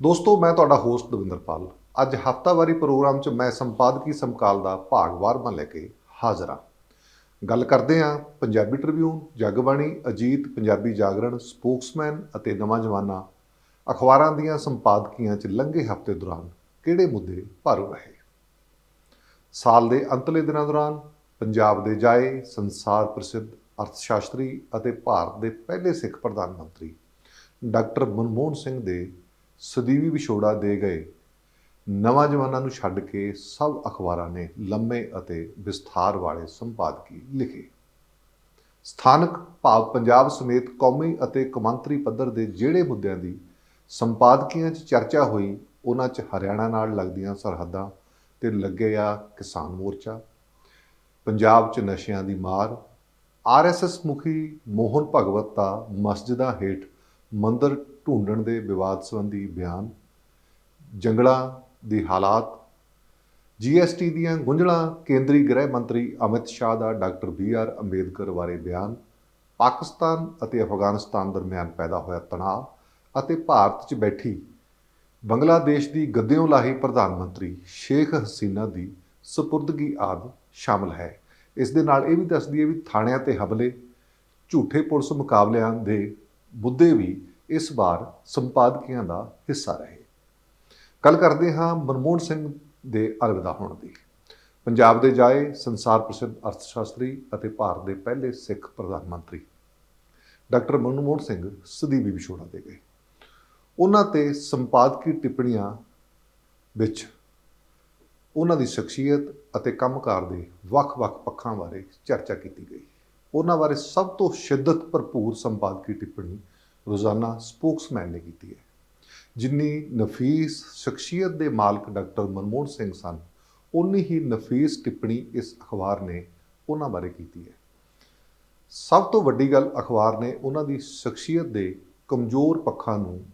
ਦੋਸਤੋ, ਮੈਂ ਤੁਹਾਡਾ ਹੋਸਟ ਦਵਿੰਦਰਪਾਲ ਅੱਜ ਹਫਤਾਵਾਰੀ ਪ੍ਰੋਗਰਾਮ 'ਚ ਮੈਂ ਸੰਪਾਦਕੀ ਸਮਕਾਲ ਦਾ ਭਾਗ ਵਾਰਮਾ ਲੈ ਕੇ ਹਾਜ਼ਰ ਹਾਂ। ਗੱਲ ਕਰਦੇ ਹਾਂ ਪੰਜਾਬੀ ਟ੍ਰਿਬਿਊਨ ਜਗਬਾਣੀ, ਅਜੀਤ, ਪੰਜਾਬੀ ਜਾਗਰਣ ਸਪੋਕਸਮੈਨ ਅਤੇ ਨਵਾਂ ਜਮਾਨਾ ਅਖਬਾਰਾਂ ਦੀਆਂ ਸੰਪਾਦਕੀਆਂ 'ਚ ਲੰਘੇ ਹਫ਼ਤੇ ਦੌਰਾਨ ਕਿਹੜੇ ਮੁੱਦੇ ਭਾਰੂ ਰਹੇ? ਸਾਲ ਦੇ ਅੰਤਲੇ ਦਿਨਾਂ ਦੌਰਾਨ ਪੰਜਾਬ ਦੇ ਜਾਏ, ਸੰਸਾਰ ਪ੍ਰਸਿੱਧ ਅਰਥਸ਼ਾਸਤਰੀ ਅਤੇ ਭਾਰਤ ਦੇ ਪਹਿਲੇ ਸਿੱਖ ਪ੍ਰਧਾਨ ਮੰਤਰੀ ਡਾਕਟਰ ਮਨਮੋਹਨ ਸਿੰਘ ਦੇ ਸਦੀਵੀ ਵਿਛੋੜਾ ਦੇ ਗਏ। ਨਵਾਂ ਜਮਾਨਾ ਨੂੰ ਛੱਡ ਕੇ ਸਭ ਅਖਬਾਰਾਂ ਨੇ ਲੰਮੇ ਅਤੇ ਵਿਸਥਾਰ ਵਾਲੇ ਸੰਪਾਦਕੀ ਲਿਖੇ। ਸਥਾਨਕ ਭਾਵ ਪੰਜਾਬ ਸਮੇਤ ਕੌਮੀ ਅਤੇ ਕੌਮਾਂਤਰੀ ਪੱਧਰ ਦੇ ਜਿਹੜੇ ਮੁੱਦਿਆਂ ਦੀ ਸੰਪਾਦਕੀਆਂ 'ਚ ਚਰਚਾ ਹੋਈ, ਉਹਨਾਂ 'ਚ ਹਰਿਆਣਾ ਨਾਲ ਲੱਗਦੀਆਂ ਸਰਹੱਦਾਂ ਤੇ ਲੱਗਿਆ ਕਿਸਾਨ ਮੋਰਚਾ। ਪੰਜਾਬ 'ਚ ਨਸ਼ਿਆਂ ਦੀ ਮਾਰ। ਆਰਐਸਐਸ ਮੁਖੀ ਮੋਹਨ ਭਗਵਤ ਦਾ ਮਸਜਿਦਾਂ ਹੇਠ ਮੰਦਰ ਢੂੰਡਣ ਦੇ ਵਿਵਾਦ ਸੰਬੰਧੀ ਬਿਆਨ, ਜੰਗਲਾਂ ਦੇ ਹਾਲਾਤ ਜੀਐਸਟੀ ਦੀਆਂ ਗੁੰਝਲਾਂ ਕੇਂਦਰੀ ਗ੍ਰਹਿ ਮੰਤਰੀ ਅਮਿਤ ਸ਼ਾਹ ਦਾ ਡਾਕਟਰ ਬੀ ਆਰ ਅੰਬੇਦਕਰ ਬਾਰੇ ਬਿਆਨ, ਪਾਕਿਸਤਾਨ ਅਤੇ ਅਫਗਾਨਿਸਤਾਨ ਦਰਮਿਆਨ ਪੈਦਾ ਹੋਇਆ ਤਣਾਅ ਅਤੇ ਭਾਰਤ 'ਚ ਬੈਠੀ ਬੰਗਲਾਦੇਸ਼ ਦੀ ਗੱਦਿਓਂ ਲਾਹੀ ਪ੍ਰਧਾਨ ਮੰਤਰੀ ਸ਼ੇਖ ਹਸੀਨਾ ਦੀ ਸਪੁਰਦਗੀ ਆਦਿ ਸ਼ਾਮਲ ਹੈ। ਇਸ ਦੇ ਨਾਲ ਇਹ ਵੀ ਦੱਸਦੀ ਹੈ ਵੀ ਥਾਣਿਆਂ ਤੇ ਹਮਲੇ, ਝੂਠੇ ਪੁਲਿਸ ਮੁਕਾਬਲਿਆਂ ਦੇ ਮੁੱਦੇ ਵੀ ਇਸ ਵਾਰ ਸੰਪਾਦਕੀਆਂ ਦਾ ਹਿੱਸਾ ਰਹੇ। ਗੱਲ ਕਰਦੇ ਹਾਂ ਮਨਮੋਹਨ ਸਿੰਘ ਦੇ ਅਲਵਿਦਾ ਹੋਣ ਦੀ। ਪੰਜਾਬ ਦੇ ਜਾਏ ਸੰਸਾਰ ਪ੍ਰਸਿੱਧ ਅਰਥਸ਼ਾਸਤਰੀ ਅਤੇ ਭਾਰਤ ਦੇ ਪਹਿਲੇ ਸਿੱਖ ਪ੍ਰਧਾਨ ਮੰਤਰੀ ਡਾਕਟਰ ਮਨਮੋਹਨ ਸਿੰਘ ਸਦੀਵੀ ਵਿਛੋੜਾ ਦੇ ਗਏ। ਉਹਨਾਂ ਤੇ ਸੰਪਾਦਕੀ ਟਿੱਪਣੀਆਂ ਵਿੱਚ ਉਹਨਾਂ ਦੀ ਸ਼ਖਸੀਅਤ ਅਤੇ ਕੰਮਕਾਰ ਦੇ ਵੱਖ-ਵੱਖ ਪੱਖਾਂ ਬਾਰੇ ਚਰਚਾ ਕੀਤੀ ਗਈ। ਉਹਨਾਂ ਬਾਰੇ ਸਭ ਤੋਂ ਸ਼ਿੱਦਤ ਭਰਪੂਰ ਸੰਪਾਦਕੀ ਟਿੱਪਣੀ ਰੋਜ਼ਾਨਾ ਸਪੋਕਸਮੈਨ ਨੇ ਕੀਤੀ ਹੈ। ਜਿੰਨੀ ਨਫੀਸ ਸ਼ਖਸੀਅਤ ਦੇ ਮਾਲਕ ਡਾਕਟਰ ਮਨਮੋਹਨ ਸਿੰਘ ਸਨ ਉਨੀ ਹੀ ਨਫੀਸ ਟਿੱਪਣੀ ਇਸ ਅਖਬਾਰ ਨੇ ਉਹਨਾਂ ਬਾਰੇ ਕੀਤੀ ਹੈ। ਸਭ ਤੋਂ ਵੱਡੀ ਗੱਲ ਅਖਬਾਰ ਨੇ ਉਹਨਾਂ ਦੀ ਸ਼ਖਸੀਅਤ ਦੇ ਕਮਜ਼ੋਰ ਪੱਖਾਂ ਨੂੰ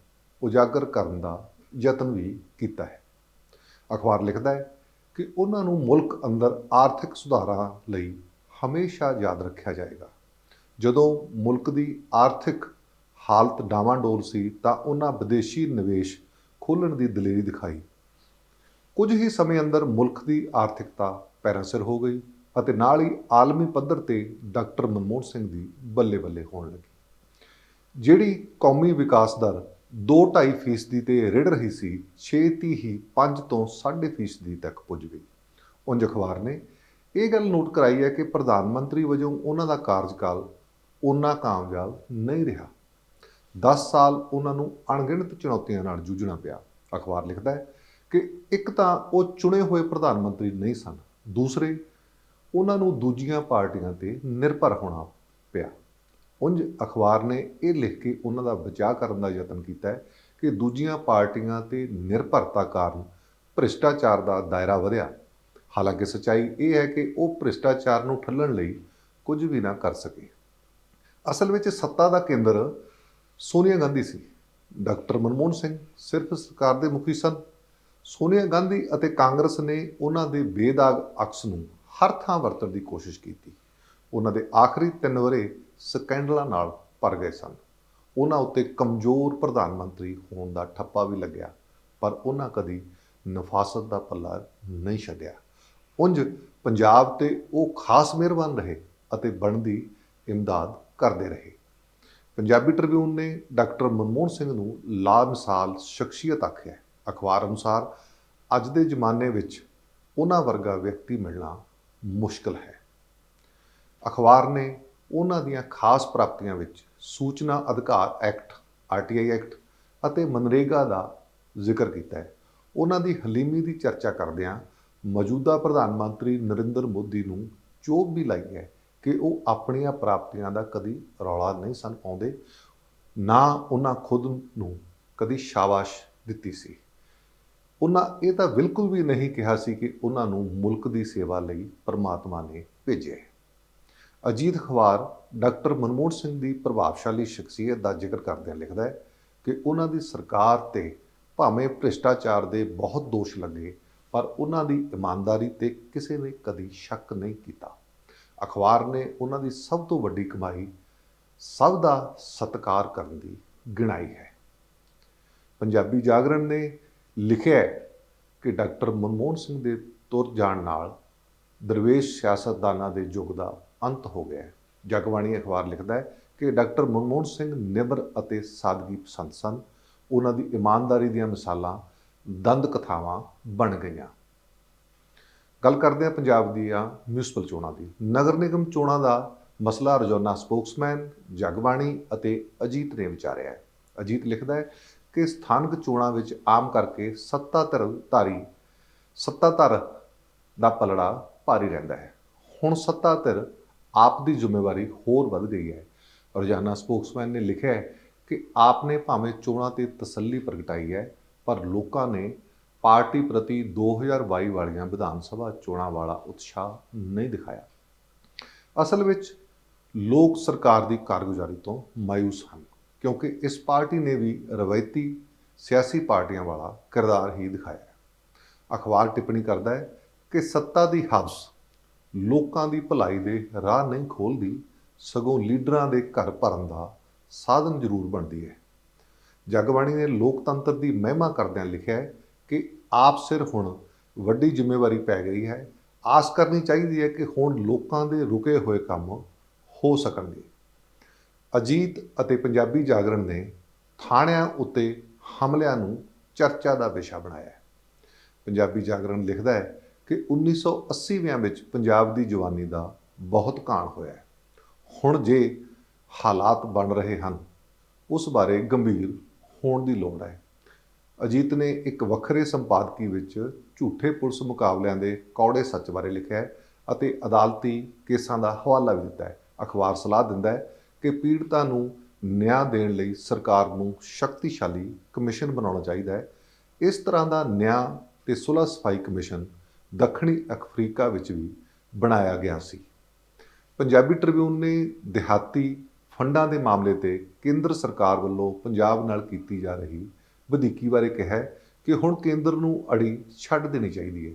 ਉਜਾਗਰ ਕਰਨ ਦਾ ਯਤਨ ਵੀ ਕੀਤਾ ਹੈ। ਅਖਬਾਰ ਲਿਖਦਾ ਹੈ ਕਿ ਉਹਨਾਂ ਨੂੰ ਮੁਲਕ ਅੰਦਰ ਆਰਥਿਕ ਸੁਧਾਰਾਂ ਲਈ ਹਮੇਸ਼ਾ ਯਾਦ ਰੱਖਿਆ ਜਾਏਗਾ। ਜਦੋਂ ਮੁਲਕ ਦੀ ਆਰਥਿਕ ਹਾਲਤ ਡਾਵਾਂਡੋਲ ਸੀ, ਤਾਂ ਉਹਨਾਂ ਵਿਦੇਸ਼ੀ ਨਿਵੇਸ਼ ਖੋਲ੍ਹਣ ਦੀ ਦਲੇਰੀ ਦਿਖਾਈ। ਕੁਝ ਹੀ ਸਮੇਂ ਅੰਦਰ ਮੁਲਕ ਦੀ ਆਰਥਿਕਤਾ ਪੈਰਾਂ ਸਿਰ ਹੋ ਗਈ ਅਤੇ ਨਾਲ ਹੀ ਆਲਮੀ ਪੱਧਰ ਤੇ ਡਾਕਟਰ ਮਨਮੋਹਨ ਸਿੰਘ ਦੀ ਬੱਲੇ-ਬੱਲੇ ਹੋਣ ਲੱਗੀ। ਜਿਹੜੀ ਕੌਮੀ ਵਿਕਾਸ ਦਰ 2.5 ਫੀਸਦੀ ਤੇ ਰਿੜ ਰਹੀ ਸੀ ਛੇਤੀ ਹੀ 5 ਤੋਂ 6.5 ਫੀਸਦੀ ਤੱਕ ਪੁੱਜ ਗਈ। ਉਂਝ ਅਖਬਾਰ ਨੇ ਇਹ ਗੱਲ ਨੋਟ ਕਰਾਈ ਹੈ ਕਿ ਪ੍ਰਧਾਨ ਮੰਤਰੀ ਵਜੋਂ ਉਹਨਾਂ ਦਾ ਕਾਰਜਕਾਲ ਉਨਾ ਕਾਮਯਾਬ ਨਹੀਂ ਰਿਹਾ। 10 ਸਾਲ ਉਹਨਾਂ ਨੂੰ ਅਣਗਿਣਤ ਚੁਣੌਤੀਆਂ ਨਾਲ ਜੂਝਣਾ ਪਿਆ। ਅਖਬਾਰ ਲਿਖਦਾ ਹੈ ਕਿ ਇੱਕ ਤਾਂ ਉਹ ਚੁਣੇ ਹੋਏ ਪ੍ਰਧਾਨ ਮੰਤਰੀ ਨਹੀਂ ਸਨ। ਦੂਸਰੇ, ਉਹਨਾਂ ਨੂੰ ਦੂਜੀਆਂ ਪਾਰਟੀਆਂ ਤੇ ਨਿਰਭਰ ਹੋਣਾ ਪਿਆ। ਉਂਝ ਅਖਬਾਰ ਨੇ ਇਹ ਲਿਖ ਕੇ ਉਹਨਾਂ ਦਾ ਬਚਾਅ ਕਰਨ ਦਾ ਯਤਨ ਕੀਤਾ ਹੈ ਕਿ ਦੂਜੀਆਂ ਪਾਰਟੀਆਂ ਤੇ ਨਿਰਭਰਤਾ ਕਾਰਨ ਭ੍ਰਿਸ਼ਟਾਚਾਰ ਦਾ ਦਾਇਰਾ ਵਧਿਆ। ਹਾਲਾਂਕਿ ਸੱਚਾਈ ਇਹ ਹੈ ਕਿ ਉਹ ਭ੍ਰਿਸ਼ਟਾਚਾਰ ਨੂੰ ਠੱਲਣ ਲਈ ਕੁਝ ਵੀ ਨਾ ਕਰ ਸਕੇ। ਅਸਲ ਵਿੱਚ ਸੱਤਾ ਦਾ ਕੇਂਦਰ ਸੋਨੀਆ ਗਾਂਧੀ ਸੀ। ਡਾਕਟਰ ਮਨਮੋਹਨ ਸਿੰਘ ਸਿਰਫ ਸਰਕਾਰ ਦੇ ਮੁਖੀ ਸਨ। ਸੋਨੀਆ ਗਾਂਧੀ ਅਤੇ ਕਾਂਗਰਸ ਨੇ ਉਹਨਾਂ ਦੇ ਬੇਦਾਗ ਅਕਸ ਨੂੰ ਹਰ ਥਾਂ ਵਰਤਣ ਦੀ ਕੋਸ਼ਿਸ਼ ਕੀਤੀ। ਉਹਨਾਂ ਦੇ ਆਖਰੀ ਤਿੰਨ ਵਰੇ ਸਕੈਂਡਲਾਂ ਨਾਲ ਭਰ ਗਏ ਸਨ। ਉਹਨਾਂ ਉੱਤੇ ਕਮਜ਼ੋਰ ਪ੍ਰਧਾਨ ਮੰਤਰੀ ਹੋਣ ਦਾ ਠੱਪਾ ਵੀ ਲੱਗਿਆ, ਪਰ ਉਹਨਾਂ ਕਦੀ ਨਫਾਸਤ ਦਾ ਪੱਲਾ ਨਹੀਂ ਛੱਡਿਆ। ਉਂਝ ਪੰਜਾਬ ਤੇ ਉਹ ਖਾਸ ਮਿਹਰਬਾਨ ਰਹੇ ਅਤੇ ਬਣਦੀ ਇਮਦਾਦ ਕਰਦੇ ਰਹੇ। ਪੰਜਾਬੀ ਟ੍ਰਿਬਿਊਨ ਨੇ ਡਾਕਟਰ ਮਨਮੋਹਨ ਸਿੰਘ ਨੂੰ ਲਾ ਮਿਸਾਲ ਸ਼ਖਸੀਅਤ ਆਖਿਆ। ਅਖਬਾਰ ਅਨੁਸਾਰ, ਅੱਜ ਦੇ ਜ਼ਮਾਨੇ ਵਿੱਚ ਉਹਨਾਂ ਵਰਗਾ ਵਿਅਕਤੀ ਮਿਲਣਾ ਮੁਸ਼ਕਲ ਹੈ। ਅਖਬਾਰ ਨੇ ਉਹਨਾਂ ਦੀਆਂ ਖਾਸ ਪ੍ਰਾਪਤੀਆਂ ਵਿੱਚ ਸੂਚਨਾ ਅਧਿਕਾਰ ਐਕਟ ਆਰਟੀਆਈ ਐਕਟ ਅਤੇ ਮਨਰੇਗਾ ਦਾ ਜ਼ਿਕਰ ਕੀਤਾ ਹੈ। ਉਹਨਾਂ ਦੀ ਹਲੀਮੀ ਦੀ ਚਰਚਾ ਕਰਦਿਆਂ ਮੌਜੂਦਾ ਪ੍ਰਧਾਨ ਮੰਤਰੀ ਨਰਿੰਦਰ ਮੋਦੀ ਨੂੰ ਚੋਬ ਵੀ ਲਾਈ ਹੈ ਕਿ ਉਹ ਆਪਣੀਆਂ ਪ੍ਰਾਪਤੀਆਂ ਦਾ ਕਦੀ ਰੌਲਾ ਨਹੀਂ ਸਨ ਪਾਉਂਦੇ, ਨਾ ਉਹਨਾਂ ਖੁਦ ਨੂੰ ਕਦੀ ਸ਼ਾਬਾਸ਼ ਦਿੱਤੀ ਸੀ। ਉਹਨਾਂ ਇਹ ਤਾਂ ਬਿਲਕੁਲ ਵੀ ਨਹੀਂ ਕਿਹਾ ਸੀ ਕਿ ਉਹਨਾਂ ਨੂੰ ਮੁਲਕ ਦੀ ਸੇਵਾ ਲਈ ਪਰਮਾਤਮਾ ਨੇ ਭੇਜਿਆ ਹੈ। ਅਜੀਤ ਅਖਬਾਰ ਡਾਕਟਰ ਮਨਮੋਹਨ ਸਿੰਘ ਦੀ ਪ੍ਰਭਾਵਸ਼ਾਲੀ ਸ਼ਖਸੀਅਤ ਦਾ ਜ਼ਿਕਰ ਕਰਦਿਆਂ ਲਿਖਦਾ ਹੈ ਕਿ ਉਹਨਾਂ ਦੀ ਸਰਕਾਰ ਤੇ ਭਾਵੇਂ ਭ੍ਰਿਸ਼ਟਾਚਾਰ ਦੇ ਬਹੁਤ ਦੋਸ਼ ਲੱਗੇ ਪਰ ਉਹਨਾਂ ਦੀ ਇਮਾਨਦਾਰੀ ਤੇ ਕਿਸੇ ਨੇ ਕਦੀ ਸ਼ੱਕ ਨਹੀਂ ਕੀਤਾ। ਅਖਬਾਰ ਨੇ ਉਹਨਾਂ ਦੀ ਸਭ ਤੋਂ ਵੱਡੀ ਕਮਾਈ ਸਭ ਦਾ ਸਤਿਕਾਰ ਕਰਨ ਦੀ ਗਿਣਾਈ ਹੈ। ਪੰਜਾਬੀ ਜਾਗਰਣ ਨੇ ਲਿਖਿਆ ਕਿ ਡਾਕਟਰ ਮਨਮੋਹਨ ਸਿੰਘ ਦੇ ਤੁਰ ਜਾਣ ਨਾਲ ਦਰਵੇਸ਼ ਸਿਆਸਤਦਾਨਾਂ ਦੇ ਯੁੱਗ ਦਾ ਅੰਤ ਹੋ ਗਿਆ ਹੈ। ਜਗਬਾਣੀ ਅਖਬਾਰ ਲਿਖਦਾ ਹੈ ਕਿ ਡਾਕਟਰ ਮਨਮੋਹਨ ਸਿੰਘ ਨਿਮਰ ਅਤੇ ਸਾਦਗੀ ਪਸੰਦ ਸਨ। ਉਹਨਾਂ ਦੀ ਇਮਾਨਦਾਰੀ ਦੀਆਂ ਮਿਸਾਲਾਂ ਦੰਦ ਕਥਾਵਾਂ ਬਣ ਗਈਆਂ। ਗੱਲ ਕਰਦੇ ਹਾਂ ਪੰਜਾਬ ਦੀਆਂ ਮਿਊਨਿਸਪਲ ਚੋਣਾਂ ਦੀ। ਨਗਰ ਨਿਗਮ ਚੋਣਾਂ ਦਾ ਮਸਲਾ ਰੋਜ਼ਾਨਾ ਸਪੋਕਸਮੈਨ ਜਗਬਾਣੀ ਅਤੇ ਅਜੀਤ ਨੇ ਵਿਚਾਰਿਆ ਹੈ। ਅਜੀਤ ਲਿਖਦਾ ਹੈ ਕਿ ਸਥਾਨਕ ਚੋਣਾਂ ਵਿੱਚ ਆਮ ਕਰਕੇ ਸੱਤਾ ਧਾਰੀ ਸੱਤਾਧਰ ਦਾ ਪਲੜਾ ਭਾਰੀ ਰਹਿੰਦਾ ਹੈ। ਹੁਣ ਸੱਤਾ ਸੱਤਾਧਰ ਆਪ ਦੀ ਜ਼ਿੰਮੇਵਾਰੀ ਹੋਰ ਵੱਧ ਗਈ ਹੈ। ਰੋਜ਼ਾਨਾ ਸਪੋਕਸਮੈਨ ਨੇ ਲਿਖਿਆ ਹੈ ਕਿ ਆਪ ਨੇ ਭਾਵੇਂ ਚੋਣਾਂ ਤੇ ਤਸੱਲੀ ਪ੍ਰਗਟਾਈ ਹੈ ਪਰ ਲੋਕਾਂ ਨੇ ਪਾਰਟੀ ਪ੍ਰਤੀ 2022 ਵਾਲੀਆਂ ਵਿਧਾਨ ਸਭਾ ਚੋਣਾਂ ਵਾਲਾ ਉਤਸ਼ਾਹ ਨਹੀਂ ਦਿਖਾਇਆ। ਅਸਲ ਵਿੱਚ ਲੋਕ ਸਰਕਾਰ ਦੀ ਕਾਰਗੁਜ਼ਾਰੀ ਤੋਂ ਮਾਇੂਸ ਹਨ, ਕਿਉਂਕਿ ਇਸ ਪਾਰਟੀ ਨੇ ਵੀ ਰਵਾਇਤੀ ਸਿਆਸੀ ਪਾਰਟੀਆਂ ਵਾਲਾ ਕਿਰਦਾਰ ਹੀ ਦਿਖਾਇਆ ਅਖਬਾਰ ਟਿੱਪਣੀ ਕਰਦਾ ਹੈ ਕਿ ਸੱਤਾ ਦੀ ਹਵਸ ਲੋਕਾਂ ਦੀ ਭਲਾਈ ਦੇ ਰਾਹ ਨਹੀਂ ਖੋਲਦੀ, ਸਗੋਂ ਲੀਡਰਾਂ ਦੇ ਘਰ ਭਰਨ ਦਾ ਸਾਧਨ ਜ਼ਰੂਰ ਬਣਦੀ ਹੈ। ਜਗਬਾਣੀ ਨੇ ਲੋਕਤੰਤਰ ਦੀ ਮਹਿਮਾ ਕਰਦਿਆਂ ਲਿਖਿਆ ਹੈ ਕਿ ਆਪ ਸਿਰ ਹੁਣ ਵੱਡੀ ਜ਼ਿੰਮੇਵਾਰੀ ਪੈ ਗਈ ਹੈ। ਆਸ ਕਰਨੀ ਚਾਹੀਦੀ ਹੈ ਕਿ ਹੁਣ ਲੋਕਾਂ ਦੇ ਰੁਕੇ ਹੋਏ ਕੰਮ ਹੋ ਸਕਣਗੇ। ਅਜੀਤ ਅਤੇ ਪੰਜਾਬੀ ਜਾਗਰਣ ਨੇ ਥਾਣਿਆਂ ਉੱਤੇ ਹਮਲਿਆਂ ਨੂੰ ਚਰਚਾ ਦਾ ਵਿਸ਼ਾ ਬਣਾਇਆ ਹੈ। ਪੰਜਾਬੀ ਜਾਗਰਣ ਲਿਖਦਾ ਹੈ ਕਿ 1980ਵਿਆਂ ਵਿੱਚ ਪੰਜਾਬ ਦੀ ਜਵਾਨੀ ਦਾ ਬਹੁਤ ਕਾਣ ਹੋਇਆ ਹੈ। ਹੁਣ ਜੇ ਹਾਲਾਤ ਬਣ ਰਹੇ ਹਨ, ਉਸ ਬਾਰੇ ਗੰਭੀਰ ਹੋਣ ਦੀ ਲੋੜ ਹੈ। ਅਜੀਤ ਨੇ ਇੱਕ ਵੱਖਰੇ ਸੰਪਾਦਕੀ ਵਿੱਚ ਝੂਠੇ ਪੁਲਿਸ ਮੁਕਾਬਲਿਆਂ ਦੇ ਕੌੜੇ ਸੱਚ ਬਾਰੇ ਲਿਖਿਆ ਹੈ ਅਤੇ ਅਦਾਲਤੀ ਕੇਸਾਂ ਦਾ ਹਵਾਲਾ ਵੀ ਦਿੱਤਾ ਹੈ। ਅਖਬਾਰ ਸਲਾਹ ਦਿੰਦਾ ਹੈ ਕਿ ਪੀੜਤਾਂ ਨੂੰ ਨਿਆਂ ਦੇਣ ਲਈ ਸਰਕਾਰ ਨੂੰ ਸ਼ਕਤੀਸ਼ਾਲੀ ਕਮਿਸ਼ਨ ਬਣਾਉਣਾ ਚਾਹੀਦਾ ਹੈ। ਇਸ ਤਰ੍ਹਾਂ ਦਾ ਨਿਆਂ ਤੇ ਸੁਲਹ ਸਫ਼ਾਈ ਕਮਿਸ਼ਨ ਦੱਖਣੀ ਅਫਰੀਕਾ ਵਿੱਚ ਵੀ ਬਣਾਇਆ ਗਿਆ ਸੀ। ਪੰਜਾਬੀ ਟ੍ਰਿਬਿਊਨ ਨੇ ਦਿਹਾਤੀ ਫੰਡਾਂ ਦੇ ਮਾਮਲੇ ਤੇ ਕੇਂਦਰ ਸਰਕਾਰ ਵੱਲੋਂ ਪੰਜਾਬ ਨਾਲ ਕੀਤੀ ਜਾ ਰਹੀ ਵਧੀਕੀ ਬਾਰੇ ਕਿਹਾ ਕਿ ਹੁਣ ਕੇਂਦਰ ਨੂੰ ਅੜੀ ਛੱਡ ਦੇਣੀ ਚਾਹੀਦੀ ਹੈ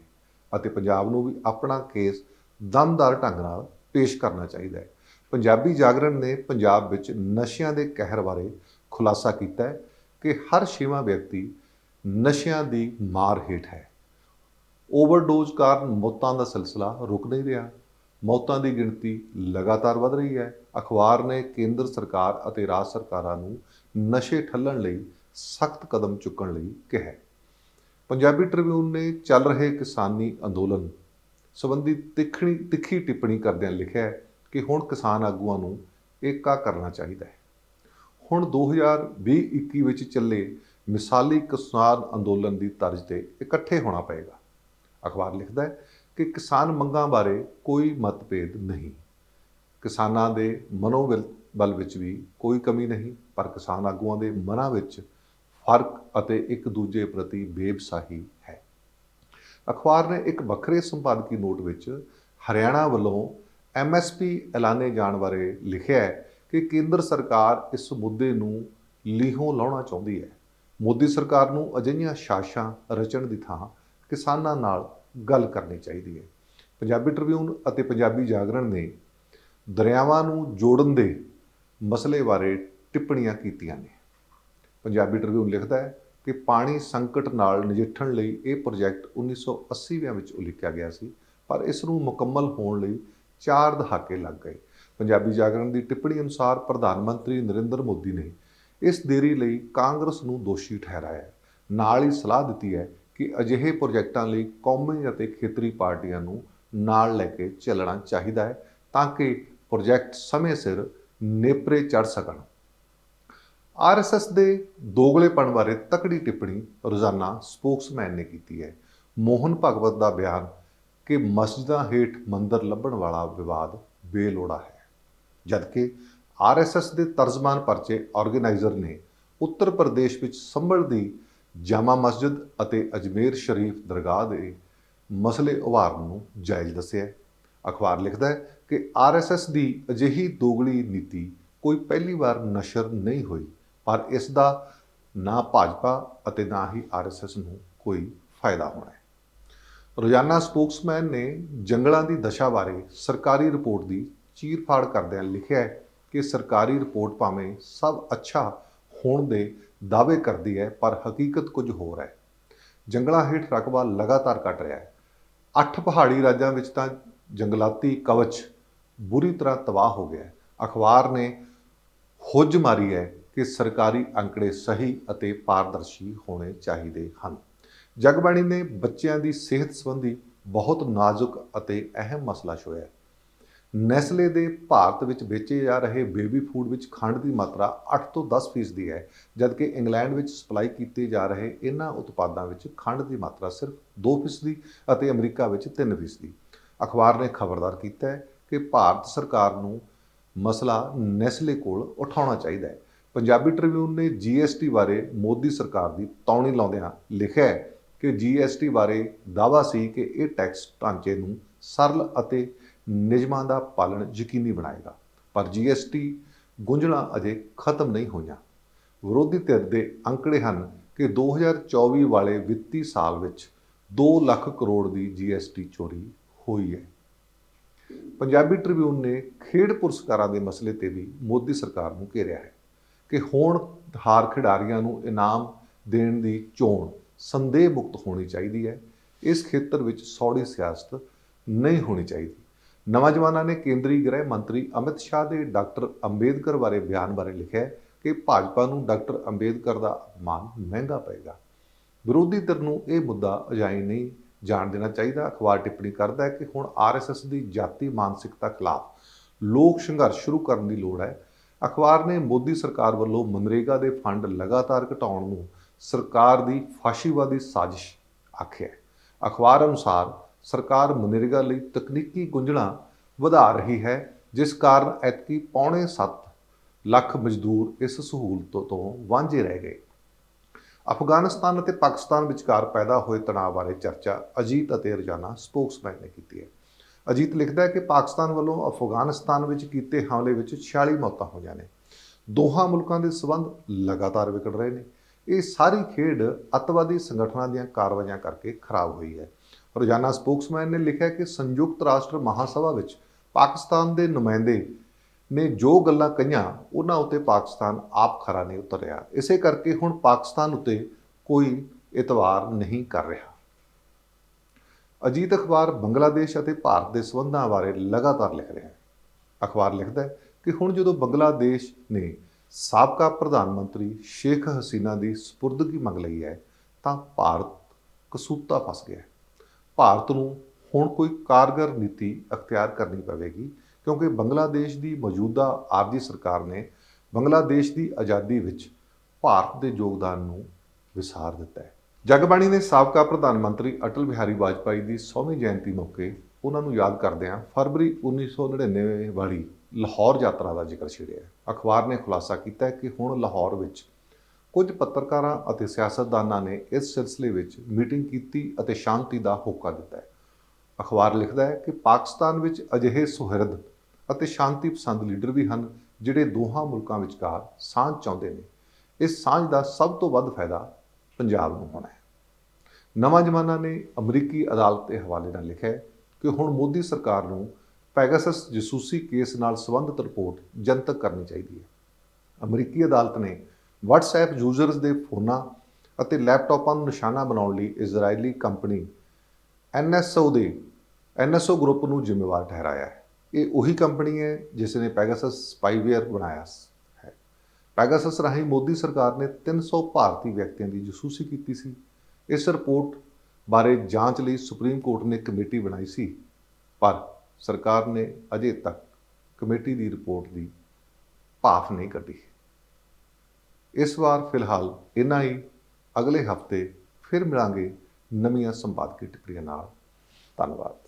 ਅਤੇ ਪੰਜਾਬ ਨੂੰ ਵੀ ਆਪਣਾ ਕੇਸ ਦਮਦਾਰ ਢੰਗ ਨਾਲ ਪੇਸ਼ ਕਰਨਾ ਚਾਹੀਦਾ ਹੈ। ਪੰਜਾਬੀ ਜਾਗਰਣ ਨੇ ਪੰਜਾਬ ਵਿੱਚ ਨਸ਼ਿਆਂ ਦੇ ਕਹਿਰ ਬਾਰੇ ਖੁਲਾਸਾ ਕੀਤਾ ਹੈ ਕਿ ਹਰ ਛੇਵਾਂ ਵਿਅਕਤੀ ਨਸ਼ਿਆਂ ਦੀ ਮਾਰ ਹੇਠ ਹੈ। ਓਵਰਡੋਜ਼ ਕਾਰਨ ਮੌਤਾਂ ਦਾ ਸਿਲਸਿਲਾ ਰੁਕ ਨਹੀਂ ਰਿਹਾ। ਮੌਤਾਂ ਦੀ ਗਿਣਤੀ ਲਗਾਤਾਰ ਵਧ ਰਹੀ ਹੈ। ਅਖਬਾਰ ਨੇ ਕੇਂਦਰ ਸਰਕਾਰ ਅਤੇ ਰਾਜ ਸਰਕਾਰਾਂ ਨੂੰ ਨਸ਼ੇ ਠੱਲਣ ਲਈ ਸਖਤ ਕਦਮ ਚੁੱਕਣ ਲਈ ਕਿਹਾ। ਪੰਜਾਬੀ ਟ੍ਰਿਬਿਊਨ ਨੇ ਚੱਲ ਰਹੇ ਕਿਸਾਨੀ ਅੰਦੋਲਨ ਸੰਬੰਧੀ ਤਿੱਖਣੀ, ਤਿੱਖੀ ਟਿੱਪਣੀ ਕਰਦਿਆਂ ਲਿਖਿਆ ਕਿ ਹੁਣ ਕਿਸਾਨ ਆਗੂਆਂ ਨੂੰ ਏਕਾ ਕਰਨਾ ਚਾਹੀਦਾ ਹੈ। ਹੁਣ 2020-21 ਵਿੱਚ ਚੱਲੇ ਮਿਸਾਲੀ ਕਿਸਾਨ ਅੰਦੋਲਨ ਦੀ ਤਰਜ਼ ਤੇ ਇਕੱਠੇ ਹੋਣਾ ਪਏਗਾ। ਅਖਬਾਰ ਲਿਖਦਾ ਹੈ ਕਿ ਕਿਸਾਨ ਮੰਗਾਂ ਬਾਰੇ ਕੋਈ ਮਤਭੇਦ ਨਹੀਂ। ਕਿਸਾਨਾਂ ਦੇ ਮਨੋਬਲ ਬਲ ਵਿੱਚ ਵੀ ਕੋਈ ਕਮੀ ਨਹੀਂ, ਪਰ ਕਿਸਾਨ ਆਗੂਆਂ ਦੇ ਮਨਾਂ ਵਿੱਚ ਫ਼ਰਕ ਅਤੇ ਇੱਕ ਦੂਜੇ ਪ੍ਰਤੀ ਬੇਬਸਾਹੀ ਹੈ। ਅਖਬਾਰ ਨੇ ਇੱਕ ਵੱਖਰੇ ਸੰਪਾਦਕੀ ਨੋਟ ਵਿੱਚ ਹਰਿਆਣਾ ਵੱਲੋਂ ਐਮਐਸਪੀ ਐਲਾਨੇ ਜਾਣ ਬਾਰੇ ਲਿਖਿਆ ਹੈ ਕਿ ਕੇਂਦਰ ਸਰਕਾਰ ਇਸ ਮੁੱਦੇ ਨੂੰ ਲੀਹੋਂ ਲਾਉਣਾ ਚਾਹੁੰਦੀ ਹੈ। ਮੋਦੀ ਸਰਕਾਰ ਨੂੰ ਅਜਿਹੀਆਂ ਸ਼ਾਸ਼ਾਂ ਰਚਣ ਦੀ ਥਾਂ ਕਿਸਾਨਾਂ ਨਾਲ ਗੱਲ ਕਰਨੀ ਚਾਹੀਦੀ ਹੈ। ਪੰਜਾਬੀ ਟ੍ਰਿਬਿਊਨ ਅਤੇ ਪੰਜਾਬੀ ਜਾਗਰਣ ਨੇ ਦਰਿਆਵਾਂ ਨੂੰ ਜੋੜਨ ਦੇ ਮਸਲੇ ਬਾਰੇ ਟਿੱਪਣੀਆਂ ਕੀਤੀਆਂ ਨੇ। ਪੰਜਾਬੀ ਟ੍ਰਿਬਿਊਨ ਲਿਖਦਾ ਹੈ ਕਿ ਪਾਣੀ ਸੰਕਟ ਨਾਲ ਨਜਿੱਠਣ ਲਈ ਇਹ ਪ੍ਰੋਜੈਕਟ 1980ਵਿਆਂ ਵਿੱਚ ਉਲੀਕਿਆ ਗਿਆ ਸੀ, ਪਰ ਇਸ ਨੂੰ ਮੁਕੰਮਲ ਹੋਣ ਲਈ 4 ਦਹਾਕੇ ਲੱਗ ਗਏ। ਪੰਜਾਬੀ ਜਾਗਰਣ ਦੀ ਟਿੱਪਣੀ ਅਨੁਸਾਰ ਪ੍ਰਧਾਨ ਮੰਤਰੀ ਨਰਿੰਦਰ ਮੋਦੀ ਨੇ ਇਸ ਦੇਰੀ ਲਈ ਕਾਂਗਰਸ ਨੂੰ ਦੋਸ਼ੀ ਠਹਿਰਾਇਆ ਨਾਲ ਹੀ ਸਲਾਹ ਦਿੱਤੀ ਹੈ ਕਿ ਅਜਿਹੇ ਪ੍ਰੋਜੈਕਟਾਂ ਲਈ ਕੌਮੀ ਅਤੇ ਖੇਤਰੀ ਪਾਰਟੀਆਂ ਨੂੰ ਨਾਲ ਲੈ ਕੇ ਚੱਲਣਾ ਚਾਹੀਦਾ ਹੈ ਤਾਂ ਕਿ ਪ੍ਰੋਜੈਕਟ ਸਮੇਂ ਸਿਰ ਨੇਪਰੇ ਚੜ ਸਕਣ। ਆਰਐਸਐਸ ਦੇ ਦੋਗਲੇਪਣ ਬਾਰੇ ਤਕੜੀ ਟਿੱਪਣੀ ਰੋਜ਼ਾਨਾ ਸਪੋਕਸਮੈਨ ਨੇ ਕੀਤੀ ਹੈ। ਮੋਹਨ ਭਗਵਤ ਦਾ ਬਿਆਨ ਕਿ ਮਸਜਿਦਾਂ ਹੇਠ ਮੰਦਰ ਲੱਭਣ ਵਾਲਾ ਵਿਵਾਦ ਬੇਲੋੜਾ ਹੈ। ਜਦਕਿ ਆਰਐਸਐਸ ਦੇ ਤਰਜਮਾਨ ਪਰਚੇ ਆਰਗੇਨਾਈਜ਼ਰ ਨੇ ਉੱਤਰ ਪ੍ਰਦੇਸ਼ ਵਿੱਚ ਸੰਭਲ ਦੀ ਜਾਮਾ ਮਸਜਿਦ ਅਤੇ ਅਜਮੇਰ ਸ਼ਰੀਫ ਦਰਗਾਹ ਦੇ ਮਸਲੇ ਉਭਾਰਨ ਨੂੰ ਜਾਇਜ਼ ਦੱਸਿਆ ਅਖਬਾਰ ਲਿਖਦਾ ਹੈ ਕਿ ਆਰਐਸਐਸ ਦੀ ਅਜਿਹੀ ਦੋਗਲੀ ਨੀਤੀ ਕੋਈ ਪਹਿਲੀ ਵਾਰ ਨਸ਼ਰ ਨਹੀਂ ਹੋਈ, ਪਰ ਇਸ ਦਾ ਨਾ ਭਾਜਪਾ ਅਤੇ ਨਾ ਹੀ ਆਰਐਸਐਸ ਨੂੰ ਕੋਈ ਫਾਇਦਾ ਹੋਣਾ ਹੈ। ਰੋਜ਼ਾਨਾ ਸਪੋਕਸਮੈਨ ਨੇ ਜੰਗਲਾਂ ਦੀ ਦਸ਼ਾ ਬਾਰੇ ਸਰਕਾਰੀ ਰਿਪੋਰਟ ਦੀ ਚੀਰ-ਫਾੜ ਕਰਦਿਆਂ ਲਿਖਿਆ ਹੈ ਕਿ ਸਰਕਾਰੀ ਰਿਪੋਰਟ ਭਾਵੇਂ ਸਭ ਅੱਛਾ ਹੋਣ ਦੇ ਦਾਅਵੇ ਕਰਦੀ ਹੈ, ਪਰ ਹਕੀਕਤ ਕੁਝ ਹੋਰ ਹੈ। ਜੰਗਲਾਂ ਹੇਠ ਰਕਬਾ ਲਗਾਤਾਰ ਘਟ ਰਿਹਾ ਹੈ। ਅੱਠ ਪਹਾੜੀ ਰਾਜਾਂ ਵਿੱਚ ਤਾਂ ਜੰਗਲਾਤੀ ਕਵਚ ਬੁਰੀ ਤਰ੍ਹਾਂ ਤਬਾਹ ਹੋ ਗਿਆ ਹੈ। ਅਖਬਾਰ ਨੇ ਹੁੱਜ ਮਾਰੀ ਹੈ ਕਿ ਸਰਕਾਰੀ ਅੰਕੜੇ ਸਹੀ ਅਤੇ ਪਾਰਦਰਸ਼ੀ ਹੋਣੇ ਚਾਹੀਦੇ ਹਨ। ਜਗਬਾਣੀ ਨੇ ਬੱਚਿਆਂ ਦੀ ਸਿਹਤ ਸੰਬੰਧੀ ਬਹੁਤ ਨਾਜ਼ੁਕ ਅਤੇ ਅਹਿਮ ਮਸਲਾ ਛੋਇਆ ਹੈ। ਨੈਸਲੇ ਦੇ ਭਾਰਤ ਵਿੱਚ ਵੇਚੇ ਜਾ ਰਹੇ ਬੇਬੀ ਫੂਡ ਵਿੱਚ ਖੰਡ ਦੀ ਮਾਤਰਾ 8 ਤੋਂ 10% ਫੀਸਦੀ ਹੈ, ਜਦਕਿ ਇੰਗਲੈਂਡ ਵਿੱਚ ਸਪਲਾਈ ਕੀਤੇ ਜਾ ਰਹੇ ਇਹਨਾਂ ਉਤਪਾਦਾਂ ਵਿੱਚ ਖੰਡ ਦੀ ਮਾਤਰਾ ਸਿਰਫ 2% ਫੀਸਦੀ ਅਤੇ ਅਮਰੀਕਾ ਵਿੱਚ 3% ਫੀਸਦੀ। ਅਖਬਾਰ ਨੇ ਖਬਰਦਾਰ ਕੀਤਾ ਹੈ ਕਿ ਭਾਰਤ ਸਰਕਾਰ ਨੂੰ ਮਸਲਾ ਨੈਸਲੇ ਕੋਲ ਉਠਾਉਣਾ ਚਾਹੀਦਾ ਹੈ। ਪੰਜਾਬੀ ਟ੍ਰਿਬਿਊਨ ਨੇ ਜੀਐਸਟੀ ਬਾਰੇ ਮੋਦੀ ਸਰਕਾਰ ਦੀ ਤੌਣੀ ਲਾਉਂਦਿਆਂ ਲਿਖਿਆ ਹੈ ਕਿ ਜੀਐਸਟੀ ਬਾਰੇ ਦਾਅਵਾ ਸੀ ਕਿ ਇਹ ਟੈਕਸ ਢਾਂਚੇ ਨੂੰ ਸਰਲ ਅਤੇ ਨਿਯਮਾਂ ਦਾ ਪਾਲਣ ਯਕੀਨੀ ਬਣਾਏਗਾ। ਪਰ ਜੀਐਸਟੀ ਗੁੰਝਲਾਂ ਅਜੇ ਖਤਮ ਨਹੀਂ ਹੋਈਆਂ। ਵਿਰੋਧੀ ਧਿਰ ਦੇ ਅੰਕੜੇ ਹਨ ਕਿ 2024 ਵਾਲੇ ਵਿੱਤੀ ਸਾਲ ਵਿੱਚ 2 ਲੱਖ ਕਰੋੜ ਦੀ ਜੀਐਸਟੀ ਚੋਰੀ ਹੋਈ ਹੈ। ਪੰਜਾਬੀ ਟ੍ਰਿਬਿਊਨ ਨੇ ਖੇਡ ਪੁਰਸਕਾਰਾਂ ਦੇ ਮਸਲੇ ਤੇ ਵੀ ਮੋਦੀ ਸਰਕਾਰ ਨੂੰ ਘੇਰਿਆ ਹੈ ਕਿ ਹੁਣ ਹਾਰ ਖਿਡਾਰੀਆਂ ਨੂੰ ਇਨਾਮ ਦੇਣ ਦੀ ਚੋਣ ਸੰਦੇਹ ਮੁਕਤ ਹੋਣੀ ਚਾਹੀਦੀ ਹੈ। ਇਸ ਖੇਤਰ ਵਿੱਚ ਸੌੜੀ ਸਿਆਸਤ ਨਹੀਂ ਹੋਣੀ ਚਾਹੀਦੀ। ਨਵਾਂ ਜਮਾਨਾ ਨੇ ਕੇਂਦਰੀ ਗ੍ਰਹਿ ਮੰਤਰੀ ਅਮਿਤ ਸ਼ਾਹ ਦੇ ਡਾਕਟਰ ਅੰਬੇਦਕਰ ਬਾਰੇ ਬਿਆਨ ਬਾਰੇ ਲਿਖਿਆ ਕਿ ਭਾਜਪਾ ਨੂੰ ਡਾਕਟਰ ਅੰਬੇਦਕਰ ਦਾ ਅਪਮਾਨ ਮਹਿੰਗਾ ਪਏਗਾ। ਵਿਰੋਧੀ ਧਿਰ ਨੂੰ ਇਹ ਮੁੱਦਾ ਅਜਾਈ ਨਹੀਂ ਜਾਣ ਦੇਣਾ ਚਾਹੀਦਾ, ਅਖਬਾਰ ਟਿੱਪਣੀ ਕਰਦਾ ਹੈ ਕਿ ਹੁਣ ਆਰਐਸਐਸ ਦੀ ਜਾਤੀ ਮਾਨਸਿਕਤਾ ਖਿਲਾਫ ਲੋਕ ਸੰਘਰਸ਼ ਸ਼ੁਰੂ ਕਰਨ ਦੀ ਲੋੜ ਹੈ। ਅਖਬਾਰ ਨੇ ਮੋਦੀ ਸਰਕਾਰ ਵੱਲੋਂ ਮਨਰੇਗਾ ਦੇ ਫੰਡ ਲਗਾਤਾਰ ਘਟਾਉਣ ਨੂੰ ਸਰਕਾਰ ਦੀ ਫਾਸ਼ੀਵਾਦੀ ਸਾਜ਼ਿਸ਼ ਆਖਿਆ ਅਖਬਾਰ ਅਨੁਸਾਰ ਸਰਕਾਰ ਮਨਰੇਗਾ ਲਈ ਤਕਨੀਕੀ ਗੁੰਝਲਾਂ ਵਧਾ ਰਹੀ ਹੈ, ਜਿਸ ਕਾਰਨ ਐਤਕੀ ਪੌਣੇ 7 ਲੱਖ ਮਜ਼ਦੂਰ ਇਸ ਸਹੂਲਤ ਤੋਂ ਵਾਂਝੇ ਰਹਿ ਗਏ। ਅਫਗਾਨਿਸਤਾਨ ਅਤੇ ਪਾਕਿਸਤਾਨ ਵਿਚਕਾਰ ਪੈਦਾ ਹੋਏ ਤਣਾਅ ਬਾਰੇ ਚਰਚਾ ਅਜੀਤ ਅਤੇ ਰੋਜ਼ਾਨਾ ਸਪੋਕਸਮੈਨ ਨੇ ਕੀਤੀ ਹੈ। ਅਜੀਤ ਲਿਖਦਾ ਹੈ ਕਿ ਪਾਕਿਸਤਾਨ ਵੱਲੋਂ ਅਫਗਾਨਿਸਤਾਨ ਵਿੱਚ ਕੀਤੇ ਹਮਲੇ ਵਿੱਚ 46 ਮੌਤਾਂ ਹੋਈਆਂ ਨੇ। ਦੋਹਾਂ ਮੁਲਕਾਂ ਦੇ ਸਬੰਧ ਲਗਾਤਾਰ ਵਿਗੜ ਰਹੇ ਨੇ। ਇਹ ਸਾਰੀ ਖੇਡ ਅੱਤਵਾਦੀ ਸੰਗਠਨਾਂ ਦੀਆਂ ਕਾਰਵਾਈਆਂ ਕਰਕੇ ਖਰਾਬ ਹੋਈ ਹੈ। ਰੋਜ਼ਾਨਾ ਸਪੋਕਸਮੈਨ ਨੇ ਲਿਖਿਆ ਕਿ ਸੰਯੁਕਤ ਰਾਸ਼ਟਰ ਮਹਾਸਭਾ ਵਿੱਚ ਪਾਕਿਸਤਾਨ ਦੇ ਨੁਮਾਇੰਦੇ ਨੇ ਜੋ ਗੱਲਾਂ ਕਹੀਆਂ, ਉਹਨਾਂ ਉੱਤੇ ਪਾਕਿਸਤਾਨ ਆਪ ਖਰਾ ਨਹੀਂ ਉਤਰਿਆ। ਇਸੇ ਕਰਕੇ ਹੁਣ ਪਾਕਿਸਤਾਨ ਉੱਤੇ ਕੋਈ ਇਤਵਾਰ ਨਹੀਂ ਕਰ ਰਿਹਾ। ਅਜੀਤ ਅਖਬਾਰ ਬੰਗਲਾਦੇਸ਼ ਅਤੇ ਭਾਰਤ ਦੇ ਸਬੰਧਾਂ ਬਾਰੇ ਲਗਾਤਾਰ ਲਿਖ ਰਿਹਾ ਹੈ। ਅਖਬਾਰ ਲਿਖਦਾ ਹੈ ਕਿ ਹੁਣ ਜਦੋਂ ਬੰਗਲਾਦੇਸ਼ ਨੇ ਸਾਬਕਾ ਪ੍ਰਧਾਨ ਮੰਤਰੀ ਸ਼ੇਖ ਹਸੀਨਾ ਦੀ ਸਪੁਰਦਗੀ ਮੰਗ ਲਈ ਹੈ, ਤਾਂ ਭਾਰਤ ਕਸੂਤਾ ਫਸ ਗਿਆ ਹੈ। ਭਾਰਤ ਨੂੰ ਹੁਣ ਕੋਈ ਕਾਰਗਰ ਨੀਤੀ ਅਖਤਿਆਰ ਕਰਨੀ ਪਵੇਗੀ। ਕਿਉਂਕਿ ਬੰਗਲਾਦੇਸ਼ ਦੀ ਮੌਜੂਦਾ ਆਰਜੀ ਸਰਕਾਰ ਨੇ ਬੰਗਲਾਦੇਸ਼ ਦੀ ਆਜ਼ਾਦੀ ਵਿੱਚ ਭਾਰਤ ਦੇ ਯੋਗਦਾਨ ਨੂੰ ਵਿਸਾਰ ਦਿੱਤਾ ਹੈ। ਜਗਬਾਣੀ ਨੇ ਸਾਬਕਾ ਪ੍ਰਧਾਨ ਮੰਤਰੀ ਅਟਲ ਬਿਹਾਰੀ ਵਾਜਪਾਈ ਦੀ 100ਵੀਂ ਜਯੰਤੀ ਮੌਕੇ ਉਹਨਾਂ ਨੂੰ ਯਾਦ ਕਰਦਿਆਂ ਫਰਵਰੀ 1999 ਵਾਲੀ ਲਾਹੌਰ ਯਾਤਰਾ ਦਾ ਜ਼ਿਕਰ ਛੇੜਿਆ ਅਖਬਾਰ ਨੇ ਖੁਲਾਸਾ ਕੀਤਾ ਕਿ ਹੁਣ ਲਾਹੌਰ ਵਿੱਚ ਕੁਝ ਪੱਤਰਕਾਰਾਂ ਅਤੇ ਸਿਆਸਤਦਾਨਾਂ ਨੇ ਇਸ ਸਿਲਸਿਲੇ ਵਿੱਚ ਮੀਟਿੰਗ ਕੀਤੀ ਅਤੇ ਸ਼ਾਂਤੀ ਦਾ ਹੋਕਾ ਦਿੱਤਾ ਹੈ। ਅਖਬਾਰ ਲਿਖਦਾ ਹੈ ਕਿ ਪਾਕਿਸਤਾਨ ਵਿੱਚ ਅਜਿਹੇ ਸੁਹਿਰਦ ਅਤੇ ਸ਼ਾਂਤੀ ਪਸੰਦ ਲੀਡਰ ਵੀ ਹਨ, ਜਿਹੜੇ ਦੋਹਾਂ ਮੁਲਕਾਂ ਵਿਚਕਾਰ ਸਾਂਝ ਚਾਹੁੰਦੇ ਨੇ। ਇਸ ਸਾਂਝ ਦਾ ਸਭ ਤੋਂ ਵੱਧ ਫਾਇਦਾ ਪੰਜਾਬ ਨੂੰ ਹੋਣਾ ਹੈ। ਨਵਾਂ ਜ਼ਮਾਨਾ ਨੇ ਅਮਰੀਕੀ ਅਦਾਲਤ ਦੇ ਹਵਾਲੇ ਨਾਲ ਲਿਖਿਆ ਹੈ ਕਿ ਹੁਣ ਮੋਦੀ ਸਰਕਾਰ ਨੂੰ ਪੈਗਾਸਸ ਜਸੂਸੀ ਕੇਸ ਨਾਲ ਸੰਬੰਧਿਤ ਰਿਪੋਰਟ ਜਨਤਕ ਕਰਨੀ ਚਾਹੀਦੀ ਹੈ। ਅਮਰੀਕੀ ਅਦਾਲਤ ਨੇ WhatsApp ਯੂਜ਼ਰਸ ਦੇ ਫੋਨਾਂ ਅਤੇ ਲੈਪਟਾਪਾਂ ਨੂੰ ਨਿਸ਼ਾਨਾ ਬਣਾਉਣ ਲਈ ਇਜ਼ਰਾਈਲੀ ਕੰਪਨੀ NSO ਦੇ NSO ਗਰੁੱਪ ਨੂੰ ਜ਼ਿੰਮੇਵਾਰ ਠਹਿਰਾਇਆ ਹੈ। ਇਹ ਉਹੀ ਕੰਪਨੀ ਹੈ ਜਿਸ ਨੇ ਪੈਗਾਸਸ ਸਪਾਈਵੇਅਰ ਬਣਾਇਆ ਹੈ। ਪੈਗਾਸਸ ਰਾਹੀਂ ਮੋਦੀ ਸਰਕਾਰ ਨੇ 300 ਭਾਰਤੀ ਵਿਅਕਤੀਆਂ ਦੀ ਜਸੂਸੀ ਕੀਤੀ ਸੀ। ਇਸ ਰਿਪੋਰਟ ਬਾਰੇ ਜਾਂਚ ਲਈ ਸੁਪਰੀਮ ਕੋਰਟ ਨੇ ਕਮੇਟੀ ਬਣਾਈ ਸੀ। ਪਰ ਸਰਕਾਰ ਨੇ ਅਜੇ ਤੱਕ ਕਮੇਟੀ ਦੀ ਰਿਪੋਰਟ ਦੀ ਭਾਫ ਨਹੀਂ ਕੱਢੀ। ਇਸ ਵਾਰ ਫਿਲਹਾਲ ਇੰਨਾ ਹੀ। ਅਗਲੇ ਹਫ਼ਤੇ ਫਿਰ ਮਿਲਾਂਗੇ ਨਵੀਆਂ ਸੰਪਾਦਕੀ ਟਿੱਪਣੀਆਂ ਨਾਲ। ਧੰਨਵਾਦ।